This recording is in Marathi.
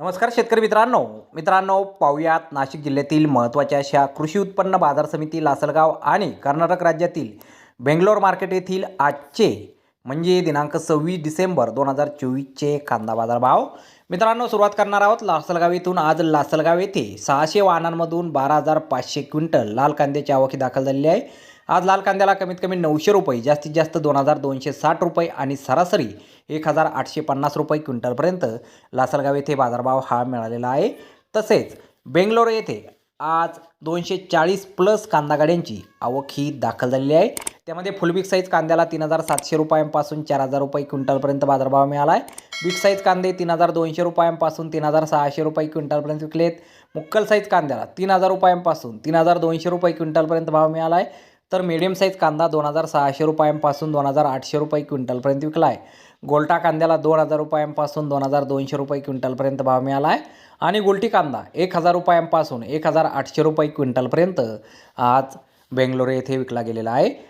नमस्कार शेतकरी मित्रांनो. मित्रांनो पाहुयात नाशिक जिल्ह्यातील महत्त्वाच्या अशा कृषी उत्पन्न बाजार समिती लासलगाव आणि कर्नाटक राज्यातील बेंगलोर मार्केट येथील आजचे म्हणजे दिनांक सव्वीस डिसेंबर दोन हजार चोवीसचे कांदा बाजार भाव मित्रांनो सुरुवात करणार आहोत लासलगाव येथून. आज लासलगाव येथे सहाशे वाहनांमधून बारा हजार पाचशे क्विंटल लाल कांद्याची आवकी दाखल झालेली आहे. आज लाल कांद्याला कमीत कमी नऊशे रुपये जास्तीत जास्त दोन हजार दोनशे साठ रुपये आणि सरासरी एक हजार आठशे पन्नास रुपये क्विंटलपर्यंत लासलगाव येथे बाजारभाव हा मिळालेला आहे. तसेच बेंगलोर येथे आज दोनशे चाळीस प्लस कांदा गाड्यांची आवक ही दाखल झालेली आहे. त्यामध्ये फुल बिग साईज कांद्याला तीन हजार सातशे रुपयांपासून चार हजार रुपये क्विंटलपर्यंत बाजारभाव मिळाला आहे बिग साईज कांदे तीन हजार दोनशे रुपयांपासून तीन हजार सहाशे रुपये क्विंटलपर्यंत विकलेत. मुक्कल साईज कांद्याला तीन हजार रुपयांपासून तीन हजार दोनशे रुपये क्विंटलपर्यंत भाव मिळाला आहे तर मीडियम साईज कांदा दोन हजार सहाशे रुपयांपासून दोन हजार आठशे रुपये क्विंटलपर्यंत विकला आहे गोल्टा कांद्याला दोन हजार रुपयांपासून दोन हजार दोनशे रुपये क्विंटलपर्यंत भाव मिळाला आहे आणि गोल्टी कांदा एक हजार रुपयांपासून एक हजार आठशे रुपये क्विंटलपर्यंत आज बेंगलोर येथे विकला गेलेला आहे.